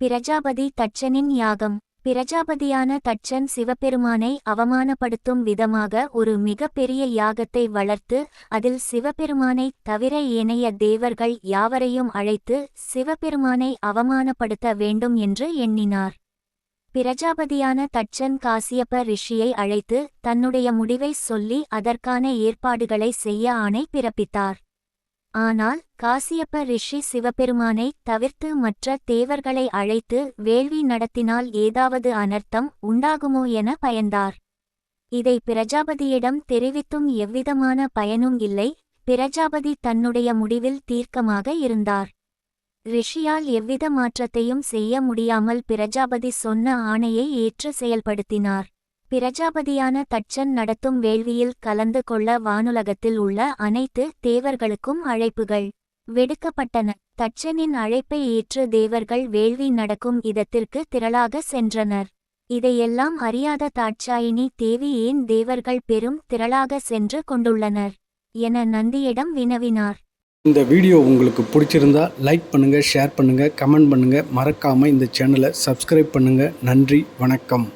பிரஜாபதி தட்சனின் யாகம். பிரஜாபதியான தட்சன் சிவபெருமானை அவமானப்படுத்தும் விதமாக ஒரு மிகப்பெரிய யாகத்தை வளர்த்து அதில் சிவபெருமானை தவிர ஏனைய தேவர்கள் யாவரையும் அழைத்து சிவபெருமானை அவமானப்படுத்த வேண்டும் என்று எண்ணினார். பிரஜாபதியான தட்சன் காசியப்ப ரிஷியை அழைத்து தன்னுடைய முடிவை சொல்லி அதற்கான ஏற்பாடுகளை செய்ய ஆணை பிறப்பித்தார். ஆனால் காசியப்ப ரிஷி சிவபெருமானை தவிர்த்து மற்ற தேவர்களை அழைத்து வேள்வி நடத்தினால் ஏதாவது அனர்த்தம் உண்டாகுமோ என பயந்தார். இதை பிரஜாபதியிடம் தெரிவித்தும் எவ்விதமான பயனும் இல்லை. பிரஜாபதி தன்னுடைய முடிவில் தீர்க்கமாக இருந்தார். ரிஷியால் எவ்வித மாற்றத்தையும் செய்ய முடியாமல் பிரஜாபதி சொன்ன ஆணையை ஏற்று செயல்படுத்தினார். பிரஜாபதியான தட்சன் நடத்தும் வேள்வியில் கலந்து கொள்ள வானுலகத்தில் உள்ள அனைத்து தேவர்களுக்கும் அழைப்புகள் விடுக்கப்பட்டன. தட்சனின் அழைப்பை ஏற்று தேவர்கள் வேள்வி நடக்கும் இடத்திற்கு திரளாக சென்றனர். இதையெல்லாம் அறியாத தாட்சாயினி தேவி ஏன் தேவர்கள் பெரும் திரளாக சென்று கொண்டுள்ளனர் என நந்தியிடம் வினவினார். இந்த வீடியோ உங்களுக்கு பிடிச்சிருந்தா லைக் பண்ணுங்கள் ஷேர் பண்ணுங்கள் கமெண்ட் பண்ணுங்கள் மறக்காமல் இந்த சேனலை சப்ஸ்கிரைப் பண்ணுங்கள் நன்றி வணக்கம்.